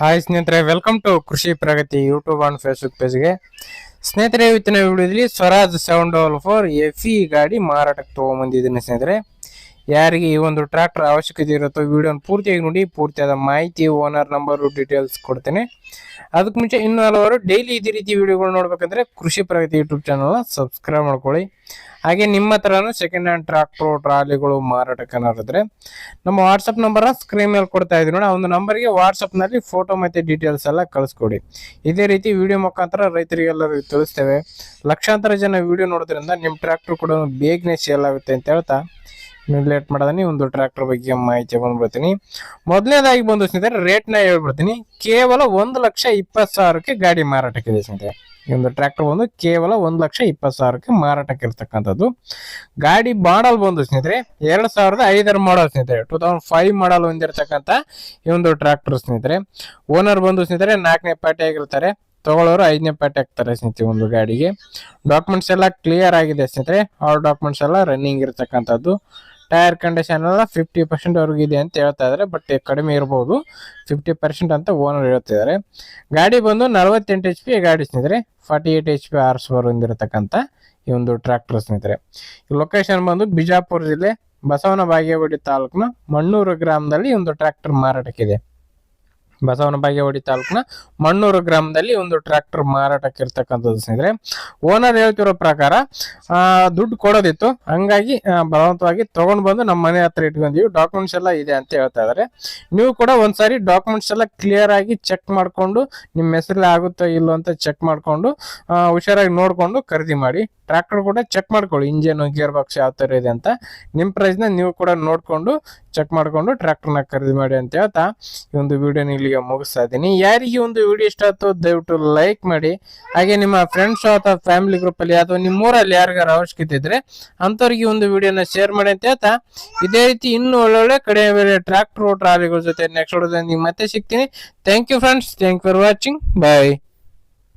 Hi ಸ್ನೇಹಿತರೆ. Welcome to Krishi Pragati YouTube on Facebook ಪೇಜ್ಗೆ ಸ್ನೇಹಿತರೆ, ಇವತ್ತಿನ ವಿಡಿಯೋದಲ್ಲಿ Swaraj seven double four F E ಗಾಡಿ ಮಾರಾಟಕ್ಕೆ ತೊಗೊಂಬಂದಿದ್ದೀನಿ ಸ್ನೇಹಿತರೆ. ಯಾರಿಗೆ ಈ ಒಂದು ಟ್ರ್ಯಾಕ್ಟರ್ ಅವಶ್ಯಕತೆ ಇರುತ್ತೋ ವಿಡಿಯೋನ ಪೂರ್ತಿಯಾಗಿ ನೋಡಿ, ಪೂರ್ತಿಯಾದ ಮಾಹಿತಿ ಓನರ್ ನಂಬರು ಡೀಟೇಲ್ಸ್ ಕೊಡ್ತೇನೆ. ಅದಕ್ಕೆ ಮುಂಚೆ ಇನ್ನೂ ಹಲವಾರು ಡೈಲಿ ಇದೇ ರೀತಿ ವಿಡಿಯೋಗಳು ನೋಡ್ಬೇಕಂದ್ರೆ ಕೃಷಿ ಪ್ರಗತಿ ಯೂಟ್ಯೂಬ್ ಚಾನಲ್ನ ಸಬ್ಸ್ಕ್ರೈಬ್ ಮಾಡ್ಕೊಳ್ಳಿ. ಹಾಗೆ ನಿಮ್ಮ ಹತ್ರನೂ ಸೆಕೆಂಡ್ ಹ್ಯಾಂಡ್ ಟ್ರಾಕ್ಟರ್ ಟ್ರಾಲಿಗಳು ಮಾರಾಟಕ್ಕೆ ಏನಾರಿದ್ರೆ ನಮ್ಮ ವಾಟ್ಸಪ್ ನಂಬರ್ನ ಸ್ಕ್ರೀನ್ ಮೇಲೆ ಕೊಡ್ತಾ ಇದ್ದೀನಿ ನೋಡಿ, ಆ ಒಂದು ನಂಬರ್ಗೆ ವಾಟ್ಸಪ್ನಲ್ಲಿ ಫೋಟೋ ಮತ್ತು ಡೀಟೇಲ್ಸ್ ಎಲ್ಲ ಕಳಿಸ್ಕೊಡಿ. ಇದೇ ರೀತಿ ವಿಡಿಯೋ ಮುಖಾಂತರ ರೈತರಿಗೆಲ್ಲರಿಗೂ ತಿಳಿಸ್ತೇವೆ. ಲಕ್ಷಾಂತರ ಜನ ವಿಡಿಯೋ ನೋಡೋದ್ರಿಂದ ನಿಮ್ಮ ಟ್ರ್ಯಾಕ್ಟರ್ ಕೂಡ ಬೇಗನೆ ಸೇಲ್ ಆಗುತ್ತೆ ಅಂತ ಹೇಳ್ತಾ ಲೇಟ್ ಮಾಡೋದನ್ನ ಈ ಒಂದು ಟ್ರ್ಯಾಕ್ಟರ್ ಬಗ್ಗೆ ಮಾಹಿತಿ ಬಂದ್ಬಿಡ್ತೀನಿ. ಮೊದಲನೇದಾಗಿ ಬಂದು ಸ್ನೇಹಿತರೆ ರೇಟ್ನ ಹೇಳ್ಬಿಡ್ತೀನಿ. ಕೇವಲ ಒಂದು ಲಕ್ಷ ಇಪ್ಪತ್ತು ಸಾವಿರಕ್ಕೆ ಗಾಡಿ ಮಾರಾಟಕ್ಕಿದೆ ಸ್ನೇಹಿತರೆ. ಈ ಒಂದು ಟ್ರ್ಯಾಕ್ಟರ್ ಬಂದು ಕೇವಲ ಒಂದು ಲಕ್ಷ ಇಪ್ಪತ್ತು ಸಾವಿರಕ್ಕೆ ಮಾರಾಟಕ್ಕೆ ಇರ್ತಕ್ಕಂಥದ್ದು ಗಾಡಿ ಮಾಡಲ್ ಬಂದು ಸ್ನೇಹಿತರೆ, ಎರಡು ಸಾವಿರದ ಐದರ ಮಾಡಲ್ ಸ್ನೇಹಿತರೆ. ಟೂ ತೌಸಂಡ್ ಫೈವ್ ಮಾಡಲ್ ಹೊಂದಿರತಕ್ಕಂಥ ಈ ಒಂದು ಟ್ರ್ಯಾಕ್ಟರ್ ಸ್ನೇಹಿತರೆ. ಓನರ್ ಬಂದು ಸ್ನೇಹಿತರೆ, ನಾಲ್ಕನೇ ಪಾರ್ಟಿ ಆಗಿರ್ತಾರೆ. ತಗೊಳ್ಳೋರು ಐದನೇ ಪಾರ್ಟಿ ಆಗ್ತಾರೆ ಸ್ನೇಹಿತರೆ ಒಂದು ಗಾಡಿಗೆ. ಡಾಕ್ಯುಮೆಂಟ್ಸ್ ಎಲ್ಲ ಕ್ಲಿಯರ್ ಆಗಿದೆ ಸ್ನೇಹಿತರೆ. ಅವ್ರ ಡಾಕ್ಯುಮೆಂಟ್ಸ್ ಎಲ್ಲ ರನ್ನಿಂಗ್ ಇರತಕ್ಕಂಥದ್ದು. ಟೈರ್ ಕಂಡೀಷನ್ ಎಲ್ಲ ಫಿಫ್ಟಿ ಪರ್ಸೆಂಟ್ ಅವ್ರಿಗೆ ಇದೆ ಅಂತ ಹೇಳ್ತಾ ಇದ್ದಾರೆ ಬಟ್ ಕಡಿಮೆ ಇರ್ಬೋದು. ಫಿಫ್ಟಿ ಪರ್ಸೆಂಟ್ ಅಂತ ಓನರ್ ಹೇಳ್ತಿದ್ದಾರೆ. ಗಾಡಿ ಬಂದು ನಲವತ್ತೆಂಟು ಎಚ್ ಪಿ ಗಾಡಿ ಸ್ನೇಹಿತರೆ ಫಾರ್ಟಿ ಏಟ್ ಎಚ್ ಪಿ ಆರ್ಸ್ ಹೊಂದಿರತಕ್ಕಂಥ ಈ ಒಂದು ಟ್ರ್ಯಾಕ್ಟರ್ ಸ್ನೇಹಿತರೆ. ಲೊಕೇಶನ್ ಬಂದು ಬಿಜಾಪುರ ಜಿಲ್ಲೆ ಬಸವನ ಬಾಗೇವಾಡಿ ತಾಲೂಕಿನ ಮಣ್ಣೂರು ಗ್ರಾಮದಲ್ಲಿ ಒಂದು ಟ್ರ್ಯಾಕ್ಟರ್ ಮಾರಾಟಕ್ಕಿದೆ. ಬಸವನ ಬಾಗೇವಾಡಿ ತಾಲೂಕಿನ ಮಣ್ಣೂರು ಗ್ರಾಮದಲ್ಲಿ ಒಂದು ಟ್ರ್ಯಾಕ್ಟರ್ ಮಾರಾಟಕ್ಕೆ ಇರ್ತಕ್ಕಂಥದ್ದು ಸ್ನೇಹಿತರೆ. ಓನರ್ ಹೇಳ್ತಿರೋ ಪ್ರಕಾರ ದುಡ್ಡು ಕೊಡೋದಿತ್ತು. ಹಂಗಾಗಿ ಬಲವಂತವಾಗಿ ತಗೊಂಡ್ ಬಂದು ನಮ್ಮ ಮನೆ ಹತ್ರ ಇಟ್ಕೊಂಡಿವಿ. ಡಾಕ್ಯುಮೆಂಟ್ಸ್ ಎಲ್ಲ ಇದೆ ಅಂತ ಹೇಳ್ತಾ ಇದಾರೆ. ನೀವು ಕೂಡ ಒಂದ್ಸಾರಿ ಡಾಕ್ಯುಮೆಂಟ್ಸ್ ಎಲ್ಲ ಕ್ಲಿಯರ್ ಆಗಿ ಚೆಕ್ ಮಾಡಿಕೊಂಡು ನಿಮ್ಮ ಹೆಸರಲ್ಲಿ ಆಗುತ್ತೋ ಇಲ್ಲೋ ಅಂತ ಚೆಕ್ ಮಾಡಿಕೊಂಡು ಹುಷಾರಾಗಿ ನೋಡಿಕೊಂಡು ಖರೀದಿ ಮಾಡಿ. ಟ್ರ್ಯಾಕ್ಟರ್ ಕೂಡ ಚೆಕ್ ಮಾಡ್ಕೊಳ್ಳಿ. ಇಂಜಿನ್ ಗೇರ್ ಬಾಕ್ಸ್ ಯಾವ ಥರ ಇದೆ ಅಂತ. ನಿಮ್ಮ ಪ್ರೈಸ್ನ ನೀವು ಕೂಡ ನೋಡ್ಕೊಂಡು ಚೆಕ್ ಮಾಡಿಕೊಂಡು ಟ್ರ್ಯಾಕ್ಟರ್ನ ಖರೀದಿ ಮಾಡಿ ಅಂತ ಹೇಳ್ತಾ ಈ ಒಂದು ವಿಡಿಯೋನ ಇಲ್ಲಿಗೆ ಮುಗಿಸ್ತಾ ಇದ್ದೀನಿ. ಯಾರಿಗೆ ಒಂದು ವಿಡಿಯೋ ಇಷ್ಟ ಆಯ್ತು ದಯವಿಟ್ಟು ಲೈಕ್ ಮಾಡಿ. ಹಾಗೆ ನಿಮ್ಮ ಫ್ರೆಂಡ್ಸ್ ಅಥವಾ ಫ್ಯಾಮಿಲಿ ಗ್ರೂಪಲ್ಲಿ ಅಥವಾ ನಿಮ್ಮೂರಲ್ಲಿ ಯಾರಿಗಾರ ಅವಶ್ಯಕತೆ ಇದ್ರೆ ಅಂಥವ್ರಿಗೆ ಒಂದು ವಿಡಿಯೋನ ಶೇರ್ ಮಾಡಿ ಅಂತ ಹೇಳ್ತಾ. ಇದೇ ರೀತಿ ಇನ್ನೂ ಒಳ್ಳೊಳ್ಳೆ ಕಡಿಮೆ ಬೇರೆ ಟ್ರ್ಯಾಕ್ಟರ್ ಟ್ರಾಲಿಗಳ ಜೊತೆ ನೆಕ್ಸ್ಟ್ ನಿಮ್ಗೆ ಮತ್ತೆ ಸಿಗ್ತೀನಿ. Thank you friends thank for watching bye